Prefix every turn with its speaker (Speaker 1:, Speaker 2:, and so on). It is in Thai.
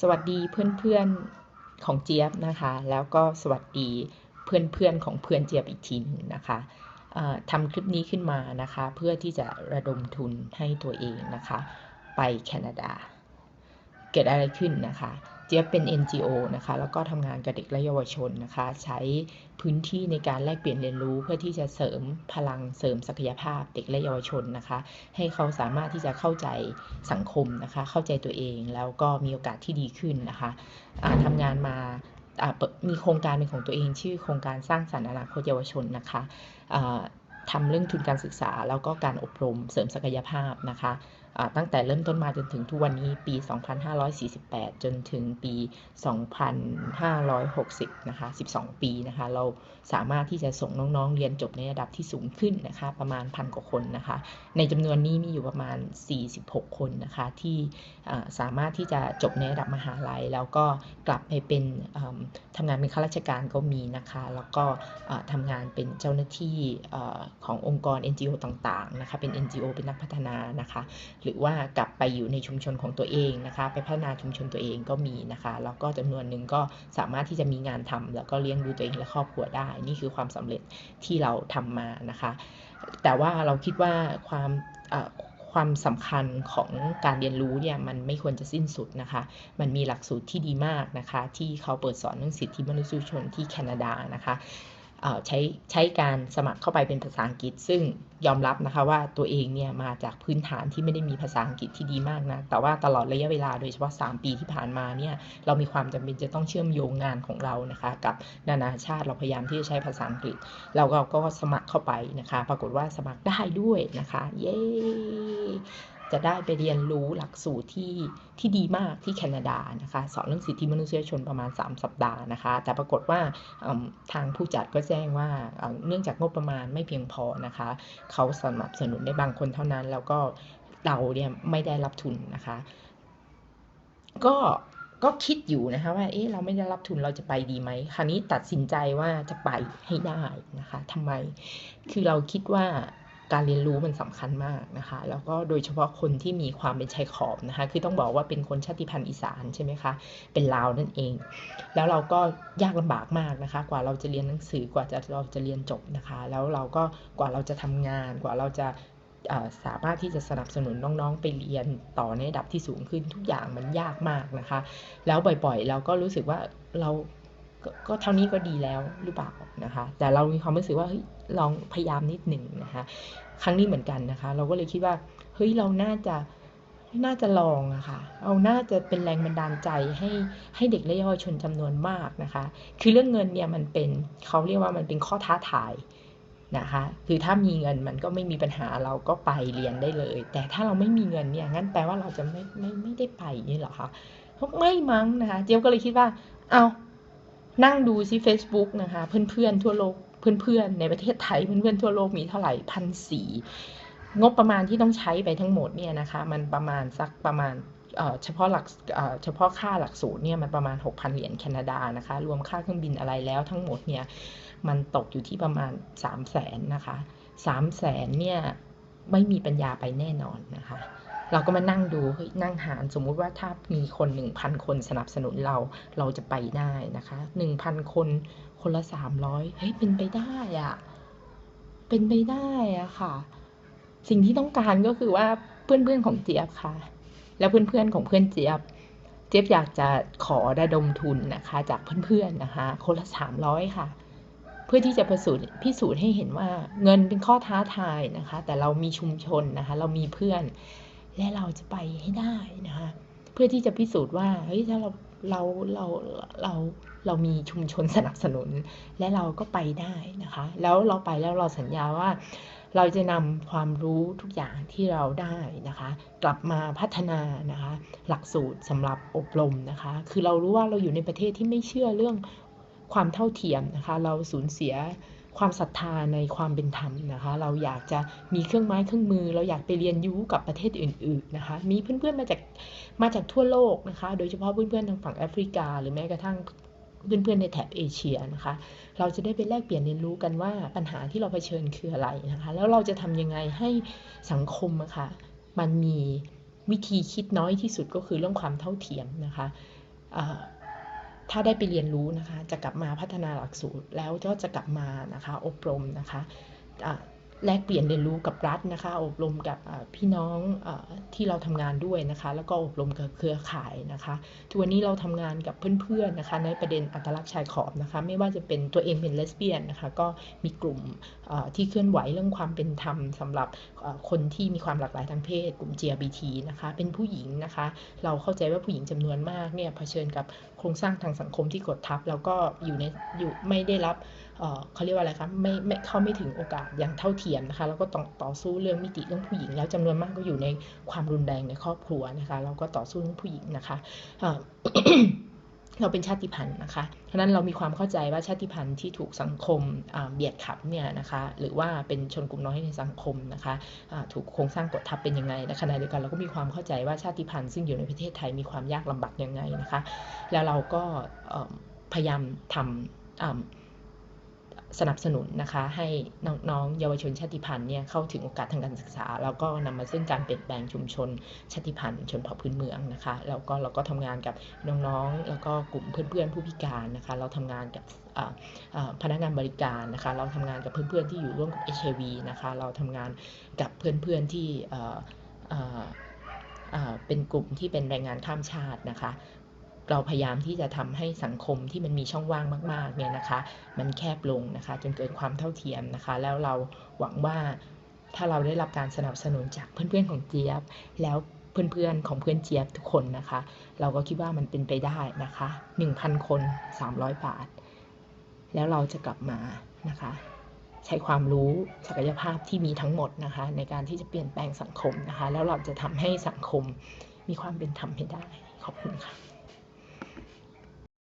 Speaker 1: สวัสดีเพื่อนๆของเจี๊ยบนะคะ แล้วก็สวัสดีเพื่อนๆของเพื่อนเจี๊ยบอีกทีนึงนะคะทำคลิปนี้ขึ้นมานะคะ เพื่อที่จะระดมทุนให้ตัวเองนะคะ ไปแคนาดา เกิดอะไรขึ้นนะคะ เจี๊ยบเป็น NGO นะคะ แล้วก็ทำงานกับเด็กและเยาวชนนะคะ ใช้พื้นที่ในการแลกเปลี่ยนเรียนรู้เพื่อที่จะเสริมพลังเสริมศักยภาพเด็กและเยาวชนนะคะ ให้เขาสามารถที่จะเข้าใจสังคมนะคะ เข้าใจตัวเองแล้วก็มีโอกาสที่ดีขึ้นนะคะะทำงานมามีโครงการเป็นของตัวเองชื่อโครงการสร้างสรรค์อนาคตเยาวชนนะคะทำเรื่องทุนการศึกษาแล้วก็การอบรมเสริมศักยภาพนะคะ ตั้งแต่เริ่มต้นมาจนถึงทุกวันนี้ปี 2548 จนถึงปี 2560 นะคะ 12 ปีนะคะ เราสามารถที่จะส่งน้องๆ เรียนจบในระดับที่สูงขึ้นนะคะ ประมาณพันกว่าคนนะคะ ในจำนวนนี้มีอยู่ประมาณ 46 คนนะคะ ที่สามารถที่จะจบในระดับมหาลัย แล้วก็กลับไปเป็นทำงานเป็นข้าราชการก็มีนะคะ แล้วก็ทำงานเป็นเจ้าหน้าที่ขององค์กร NGO ต่างๆ นะคะ เป็น NGO เป็นนักพัฒนานะคะหรือว่ากลับไปอยู่ในชุมชนของตัวเองนะคะ ไปพัฒนาชุมชนตัวเองก็มีนะคะแล้วก็จำนวนหนึ่งก็สามารถที่จะมีงานทำแล้วก็เลี้ยงดูตัวเองและครอบครัวได้ นี่คือความสำเร็จที่เราทำมานะคะ แต่ว่าเราคิดว่าความความสำคัญของการเรียนรู้เนี่ยมันไม่ควรจะสิ้นสุดนะคะ มันมีหลักสูตรที่ดีมากนะคะ ที่เขาเปิดสอนเรื่องสิทธิมนุษยชนที่แคนาดานะคะ ใช้ใช้การสมัครเข้าไปเป็นภาษาอังกฤษ ซึ่งยอมรับนะคะว่าตัวเองเนี่ยมาจากพื้นฐานที่ไม่ได้มีภาษาอังกฤษที่ดีมากนะแต่ว่าตลอดระยะเวลาโดยเฉพาะ 3 ปีที่ผ่านมาเนี่ยเรามีความจำเป็นจะต้องเชื่อมโยงงานของเรานะคะกับนานาชาติเราพยายามที่จะใช้ภาษาอังกฤษ เราก็สมัครเข้าไปนะคะ ปรากฏว่าสมัครได้ด้วยนะคะ เย้ จะได้ไปเรียนรู้หลักสูตรที่ที่ดีมากที่แคนาดานะคะสอนเรื่องสิทธิมนุษยชนประมาณ 3 สัปดาห์นะคะ แต่ปรากฏว่าทางผู้จัดก็แจ้งว่าเนื่องจากงบประมาณไม่เพียงพอนะคะ เขาสนับสนุนได้บางคนเท่านั้น แล้วก็เราเนี่ยไม่ได้รับทุนนะคะ ก็ก็คิดอยู่นะคะว่า เอ๊ะ เราไม่ได้รับทุนเราจะไปดีไหม คราวนี้ตัดสินใจว่าจะไปให้ได้นะคะทำไม คือเราคิดว่า การเรียนรู้มันสำคัญมากนะคะ แล้วก็โดยเฉพาะคนที่มีความเป็นชายขอบนะคะ คือต้องบอกว่าเป็นคนชาติพันธุ์อีสานใช่ไหมคะ เป็นลาวนั่นเอง แล้วเราก็ยากลำบากมากนะคะ กว่าเราจะเรียนหนังสือกว่าจะเราจะเรียนจบนะคะ แล้วเราก็กว่าเราจะทำงานกว่าเราจะสามารถที่จะสนับสนุนน้องๆ ไปเรียนต่อในระดับที่สูงขึ้นทุกอย่างมันยากมากนะคะ แล้วบ่อยๆ เราก็รู้สึกว่าเรา ก็เท่านี้ก็ดีแล้วหรือเปล่านะคะ แต่เรามีความรู้สึกว่าเฮ้ยลองพยายามนิดหนึ่งนะคะ ครั้งนี้เหมือนกันนะคะ เราก็เลยคิดว่าเฮ้ยเราน่าจะน่าจะลองอะคะ่ะเอาน่าจะเป็นแรงบันดาลใจให้ให้เด็กและเยาวชนจำนวนมากนะคะ คือเรื่องเงินเนี่ยมันเป็นเขาเรียกว่ามันเป็นข้อท้าทายนะคะ คือถ้ามีเงินมันก็ไม่มีปัญหาเราก็ไปเรียนได้เลย แต่ถ้าเราไม่มีเงินเนี่ยงั้นแปลว่าเราจะไม่ไม่ไม่ได้ไปนี่หรอคะไม่มั้งนะคะ เจี๊ยบก็เลยคิดว่า เอา นั่งดูซิ Facebook นะคะ เพื่อนๆทั่วโลกเพื่อนๆในประเทศไทยเพื่อนๆทั่วโลกมีเท่าไหร่พันสี่งบประมาณที่ต้องใช้ไปทั้งหมดเนี่ยนะคะ มันประมาณสักประมาณเฉพาะหลักเฉพาะค่าหลักสูตรเนี่ยมันประมาณ 6,000 เหรียญแคนาดานะคะ รวมค่าเครื่องบินอะไรแล้วทั้งหมดเนี่ยมันตกอยู่ที่ประมาณ 3 0 0แสนนะคะ 3 0 0แสนเนี่ยไม่มีปัญญาไปแน่นอนนะคะ เราก็มานั่งดูนั่งหารสมมุติว่าถ้ามีคนหนึ่งพันคนสนับสนุนเราเราจะไปได้นะคะหนึ่งพันคนคนละสามร้อยเฮ้ยเป็นไปได้อะเป็นไปได้อะค่ะ สิ่งที่ต้องการก็คือว่าเพื่อนๆของเจี๊ยบค่ะ แล้วเพื่อนๆของเพื่อนเจี๊ยบเจี๊ยบอยากจะขอระดมทุนนะคะ จากเพื่อนๆนะคะ คนละสามร้อยค่ะเพื่อที่จะพิสูจน์พิสูจน์ให้เห็นว่าเงินเป็นข้อท้าทายนะคะ แต่เรามีชุมชนนะคะ เรามีเพื่อน และเราจะไปให้ได้นะคะเพื่อที่จะพิสูจน์ว่าเฮ้ยถ้าเราเราเราเราเรามีชุมชนสนับสนุน และเราก็ไปได้นะคะ แล้วเราไปแล้วเราสัญญาว่า เราจะนำความรู้ทุกอย่างที่เราได้นะคะ กลับมาพัฒนานะคะ หลักสูตรสำหรับอบรมนะคะ คือเรารู้ว่าเราอยู่ในประเทศที่ไม่เชื่อเรื่องความเท่าเทียมนะคะ เราสูญเสีย ความศรัทธาในความเป็นธรรมนะคะ เราอยากจะมีเครื่องไม้เครื่องมือ เราอยากไปเรียนรู้กับประเทศอื่น ๆนะคะ มีเพื่อนๆมาจากมาจากทั่วโลกนะคะ โดยเฉพาะเพื่อนๆทางฝั่งแอฟริกา หรือแม้กระทั่งเพื่อนๆในแถบเอเชียนะคะ เราจะได้ไปแลกเปลี่ยนเรียนรู้กันว่าปัญหาที่เราเผชิญคืออะไรนะคะ แล้วเราจะทำยังไงให้สังคมอะคะ่ะมันมีวิธีคิดน้อยที่สุดก็คือเรื่องความเท่าเทียมนะคะ ถ้าได้ไปเรียนรู้นะคะ จะกลับมาพัฒนาหลักสูตรแล้วก็จะกลับมานะคะ อบรมนะคะ แลกเปลี่ยนเรียนรู้กับรัฐนะคะ อบรมกับพี่น้องอที่เราทำงานด้วยนะคะ แล้วก็อบรมกับเครือข่ายนะคะทุกวันนี้เราทำงานกับเพื่อนๆนะคะ ในประเด็นอัตลักษณ์ชายขอบนะคะ ไม่ว่าจะเป็นตัวเองเป็นเลสเบี้ยนนะคะ ก็มีกลุ่มที่เคลื่อนไหวเรื่องความเป็นธรรมสำหรับคนที่มีความหลากหลายทางเพศ กลุ่ม GLBT นะคะ เป็นผู้หญิงนะคะ เราเข้าใจว่าผู้หญิงจำนวนมากเนี่ยเผชิญกับโครงสร้างทางสังคมที่กดทับ แล้วก็อยู่ในอยู่ไม่ได้รับ เขาเรียกว่าอะไรคะไม่ไม่เข้าไม่ถึงโอกาสอย่างเท่าเทียมนะคะ แล้วก็ต้องต่อสู้เรื่องมิติเรื่องผู้หญิง แล้วจำนวนมากก็อยู่ในความรุนแรงในครอบครัวนะคะ เราก็ต่อสู้เรื่องผู้หญิงนะคะเราเป็นชาติพันธุ์นะคะเพราะฉะนั้นเรามีความเข้าใจว่าชาติพันธุ์ที่ถูกสังคมเบียดขับเนี่ยนะคะหรือว่าเป็นชนกลุ่มน้อยในสังคมนะคะถูกโครงสร้างกดทับเป็นยังไงในขณะเดียวกันเราก็มีความเข้าใจว่าชาติพันธุ์ซึ่งอยู่ในประเทศไทยมีความยากลำบากยังไงนะคะ แล้วเราก็พยายามทำ สนับสนุนนะคะให้น้องๆเยาวชนชาติพันธุ์เนี่ยเข้าถึงโอกาสทางการศึกษา แล้วก็นำมาซึ่งการเปลี่ยนแปลงชุมชนชาติพันธุ์ชนเผ่าพื้นเมืองนะคะแล้วก็เราก็ทำงานกับน้องๆ แล้วก็กลุ่มเพื่อนๆผู้พิการนะคะเราทำงานกับพนักงานบริการนะคะเราทำงานกับเพื่อนๆที่อยู่ร่วมกับ HIV นะคะเราทำงานกับเพื่อนๆที่อ่อเอ่อเอ่อเป็นกลุ่มที่เป็นแรงงานข้ามชาตินะคะ เราพยายามที่จะทำให้สังคมที่มันมีช่องว่างมากๆเนี่ยนะคะ มันแคบลงนะคะ จนเกิดความเท่าเทียมนะคะ แล้วเราหวังว่าถ้าเราได้รับการสนับสนุนจากเพื่อนๆของเจี๊ยบ แล้วเพื่อนๆของเพื่อนเจี๊ยบทุกคนนะคะ เราก็คิดว่ามันเป็นไปได้นะคะ 1,000 คน 300 บาท แล้วเราจะกลับมานะคะ ใช้ความรู้ศักยภาพที่มีทั้งหมดนะคะ ในการที่จะเปลี่ยนแปลงสังคมนะคะ แล้วเราจะทำให้สังคมมีความเป็นธรรมให้ได้ ขอบคุณค่ะ